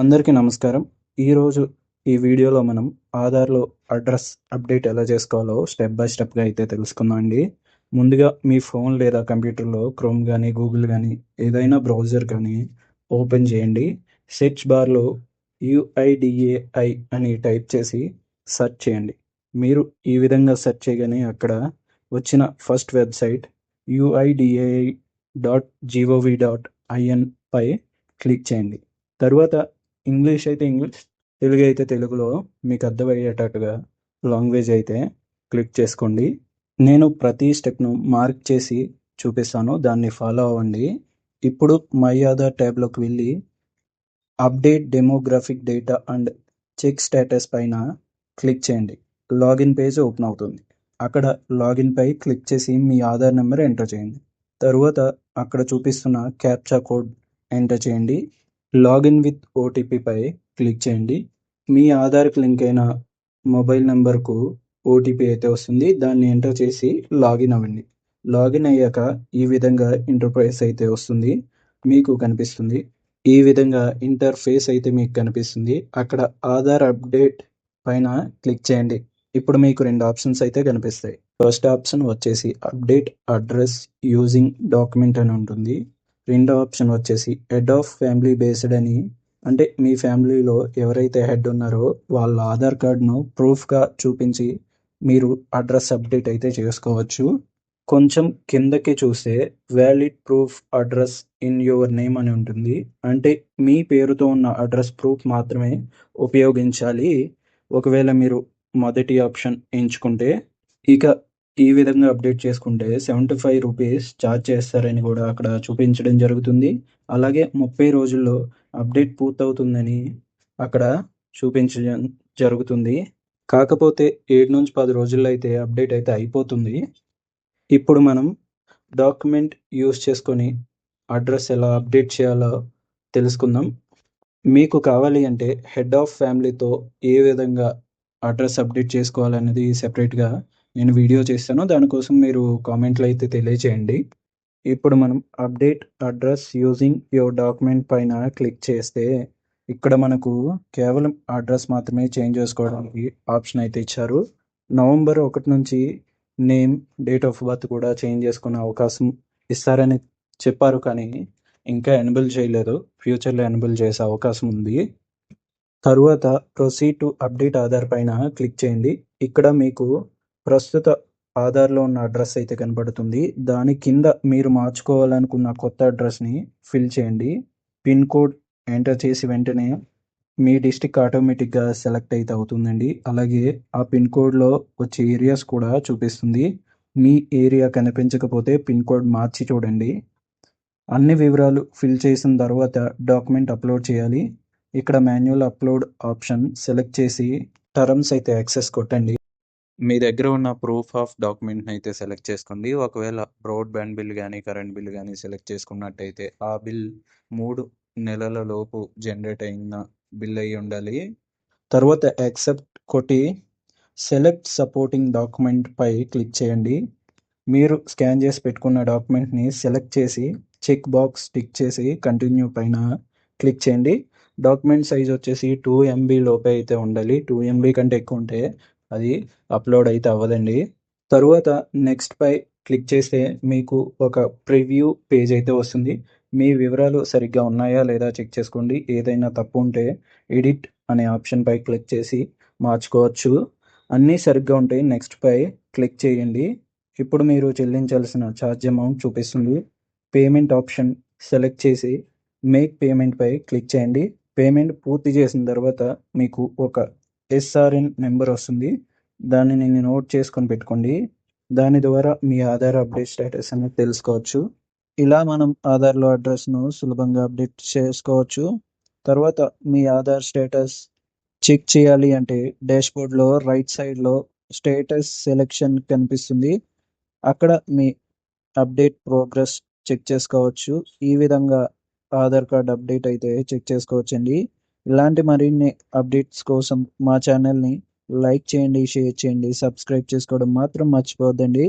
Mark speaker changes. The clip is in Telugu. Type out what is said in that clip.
Speaker 1: అందరికీ నమస్కారం ఈరోజు ఈ వీడియోలో మనం ఆధార్లో అడ్రస్ అప్డేట్ ఎలా చేసుకోవాలో స్టెప్ బై స్టెప్గా అయితే తెలుసుకుందాం అండి ముందుగా మీ ఫోన్ లేదా కంప్యూటర్లో క్రోమ్ కానీ గూగుల్ కానీ ఏదైనా బ్రౌజర్ కానీ ఓపెన్ చేయండి సెర్చ్ బార్లో యుఐడిఏఐ అని టైప్ చేసి సెర్చ్ చేయండి మీరు ఈ విధంగా సెర్చ్ చేయగానే అక్కడ వచ్చిన first website UIDAI dot GOV dot IN పై క్లిక్ చేయండి తరువాత ఇంగ్లీష్ అయితే ఇంగ్లీష్ తెలుగు అయితే తెలుగులో మీకు అర్థమయ్యేటట్టుగా లాంగ్వేజ్ అయితే క్లిక్ చేసుకోండి నేను ప్రతి స్టెప్ను మార్క్ చేసి చూపిస్తాను దాన్ని ఫాలో అవ్వండి ఇప్పుడు మై ఆధార్ ట్యాబ్లోకి వెళ్ళి update demographic data and check status పైన క్లిక్ చేయండి లాగిన్ పేజ్ ఓపెన్ అవుతుంది అక్కడ లాగిన్ పై క్లిక్ చేసి మీ ఆధార్ నెంబర్ ఎంటర్ చేయండి తరువాత అక్కడ చూపిస్తున్న క్యాప్చా కోడ్ ఎంటర్ చేయండి లాగిన్ విత్ ఓటీపీపై క్లిక్ చేయండి మీ ఆధార్కి లింక్ అయిన మొబైల్ నెంబర్కు ఓటీపీ అయితే వస్తుంది దాన్ని ఎంటర్ చేసి లాగిన్ అవ్వండి లాగిన్ అయ్యాక ఈ విధంగా ఇంటర్ఫేస్ అయితే వస్తుంది మీకు కనిపిస్తుంది ఈ విధంగా ఇంటర్ఫేస్ అయితే మీకు కనిపిస్తుంది అక్కడ ఆధార్ అప్డేట్ పైన క్లిక్ చేయండి ఇప్పుడు మీకు రెండు ఆప్షన్స్ అయితే కనిపిస్తాయి ఫస్ట్ ఆప్షన్ వచ్చేసి అప్డేట్ అడ్రస్ యూజింగ్ డాక్యుమెంట్ అని ఉంటుంది రెండో ఆప్షన్ వచ్చేసి హెడ్ ఆఫ్ ఫ్యామిలీ బేస్డ్ అని అంటే మీ ఫ్యామిలీలో ఎవరైతే హెడ్ ఉన్నారో వాళ్ళ ఆధార్ కార్డ్ను ప్రూఫ్గా చూపించి మీరు అడ్రస్ అప్డేట్ అయితే చేసుకోవచ్చు కొంచెం కిందకి చూస్తే valid proof address in your name అని ఉంటుంది అంటే మీ పేరుతో ఉన్న అడ్రస్ ప్రూఫ్ మాత్రమే ఉపయోగించాలి ఒకవేళ మీరు మొదటి ఆప్షన్ ఎంచుకుంటే ఇక ఈ విధంగా అప్డేట్ చేసుకుంటే సెవెంటీ ఫైవ్ రూపీస్ ఛార్జ్ చేస్తారని కూడా అక్కడ చూపించడం జరుగుతుంది అలాగే ముప్పై రోజుల్లో అప్డేట్ పూర్తవుతుందని అక్కడ చూపించడం జరుగుతుంది కాకపోతే ఏడు నుంచి పది రోజుల్లో అయితే అప్డేట్ అయితే అయిపోతుంది ఇప్పుడు మనం డాక్యుమెంట్ యూస్ చేసుకొని అడ్రస్ ఎలా అప్డేట్ చేయాలో తెలుసుకుందాం మీకు కావాలి అంటే హెడ్ ఆఫ్ ఫ్యామిలీతో ఏ విధంగా అడ్రస్ అప్డేట్ చేసుకోవాలనేది సెపరేట్గా నేను వీడియో చేస్తాను దానికోసం మీరు కామెంట్లు అయితే తెలియచేయండి ఇప్పుడు మనం update address using your document పైన క్లిక్ చేస్తే ఇక్కడ మనకు కేవలం అడ్రస్ మాత్రమే చేంజ్ చేసుకోవడానికి ఆప్షన్ అయితే ఇచ్చారు నవంబర్ ఒకటి నుంచి నేమ్ డేట్ ఆఫ్ బర్త్ కూడా చేంజ్ చేసుకునే అవకాశం ఇస్తారని చెప్పారు కానీ ఇంకా ఎనబుల్ చేయలేదు ఫ్యూచర్లో ఎనబుల్ చేసే అవకాశం ఉంది తరువాత ప్రొసీడ్ టు అప్డేట్ ఆధార్ పైన క్లిక్ చేయండి ఇక్కడ మీకు ప్రస్తుత ఆధార్లో ఉన్న అడ్రస్ అయితే కనబడుతుంది దాని కింద మీరు మార్చుకోవాలనుకున్న కొత్త అడ్రస్ని ఫిల్ చేయండి పిన్ కోడ్ ఎంటర్ చేసి వెంటనే మీ డిస్టిక్ ఆటోమేటిక్గా సెలెక్ట్ అయితే అవుతుందండి అలాగే ఆ పిన్ కోడ్లో వచ్చే ఏరియాస్ కూడా చూపిస్తుంది మీ ఏరియా కనిపించకపోతే పిన్ కోడ్ మార్చి చూడండి అన్ని వివరాలు ఫిల్ చేసిన తర్వాత డాక్యుమెంట్ అప్లోడ్ చేయాలి ఇక్కడ మాన్యువల్ అప్లోడ్ ఆప్షన్ సెలెక్ట్ చేసి టర్మ్స్ అయితే యాక్సెస్ కొట్టండి మీ దగ్గర ఉన్న ప్రూఫ్ ఆఫ్ డాక్యుమెంట్ని అయితే సెలెక్ట్ చేసుకోండి ఒకవేళ బ్రాడ్బ్యాండ్ బిల్ కానీ కరెంట్ బిల్ కానీ సెలెక్ట్ చేసుకున్నట్టయితే ఆ బిల్ మూడు నెలల లోపు జనరేట్ అయిన బిల్ అయి ఉండాలి తర్వాత యాక్సెప్ట్ కొట్టి సెలెక్ట్ సపోర్టింగ్ డాక్యుమెంట్పై క్లిక్ చేయండి మీరు స్కాన్ చేసి పెట్టుకున్న డాక్యుమెంట్ని సెలెక్ట్ చేసి చెక్ బాక్స్ టిక్ చేసి కంటిన్యూ పైన క్లిక్ చేయండి డాక్యుమెంట్ సైజ్ వచ్చేసి టూ ఎంబీ లోపే అయితే ఉండాలి టూ ఎంబీ కంటే ఎక్కువ ఉంటే అది అప్లోడ్ అయితే అవ్వదండి తరువాత నెక్స్ట్ పై క్లిక్ చేస్తే మీకు ఒక ప్రివ్యూ పేజ్ అయితే వస్తుంది మీ వివరాలు సరిగ్గా ఉన్నాయా లేదా చెక్ చేసుకోండి ఏదైనా తప్పు ఉంటే ఎడిట్ అనే ఆప్షన్ పై క్లిక్ చేసి మార్చుకోవచ్చు అన్నీ సరిగ్గా ఉంటాయి నెక్స్ట్ పై క్లిక్ చేయండి ఇప్పుడు మీరు చెల్లించాల్సిన ఛార్జ్ అమౌంట్ చూపిస్తుంది పేమెంట్ ఆప్షన్ సెలెక్ట్ చేసి మేక్ పేమెంట్ పై క్లిక్ చేయండి పేమెంట్ పూర్తి చేసిన తర్వాత మీకు ఒక ఎస్ఆర్ఎన్ నెంబర్ వస్తుంది దాన్ని నేను నోట్ చేసుకొని పెట్టుకోండి దాని ద్వారా మీ ఆధార్ అప్డేట్ స్టేటస్ అనేది తెలుసుకోవచ్చు ఇలా మనం ఆధార్లో అడ్రస్ను సులభంగా అప్డేట్ చేసుకోవచ్చు తర్వాత మీ ఆధార్ స్టేటస్ చెక్ చేయాలి అంటే డాష్బోర్డ్లో రైట్ సైడ్లో స్టేటస్ సెలెక్షన్ కనిపిస్తుంది అక్కడ మీ అప్డేట్ ప్రోగ్రెస్ చెక్ చేసుకోవచ్చు ఈ విధంగా ఆధార్ కార్డ్ అప్డేట్ అయితే చెక్ చేసుకోవచ్చండి ఇలాంటి మరిన్ని అప్డేట్స్ కోసం మా ఛానల్ని లైక్ చేయండి షేర్ చేయండి సబ్స్క్రైబ్ చేసుకోవడం మాత్రం మర్చిపోవద్దండి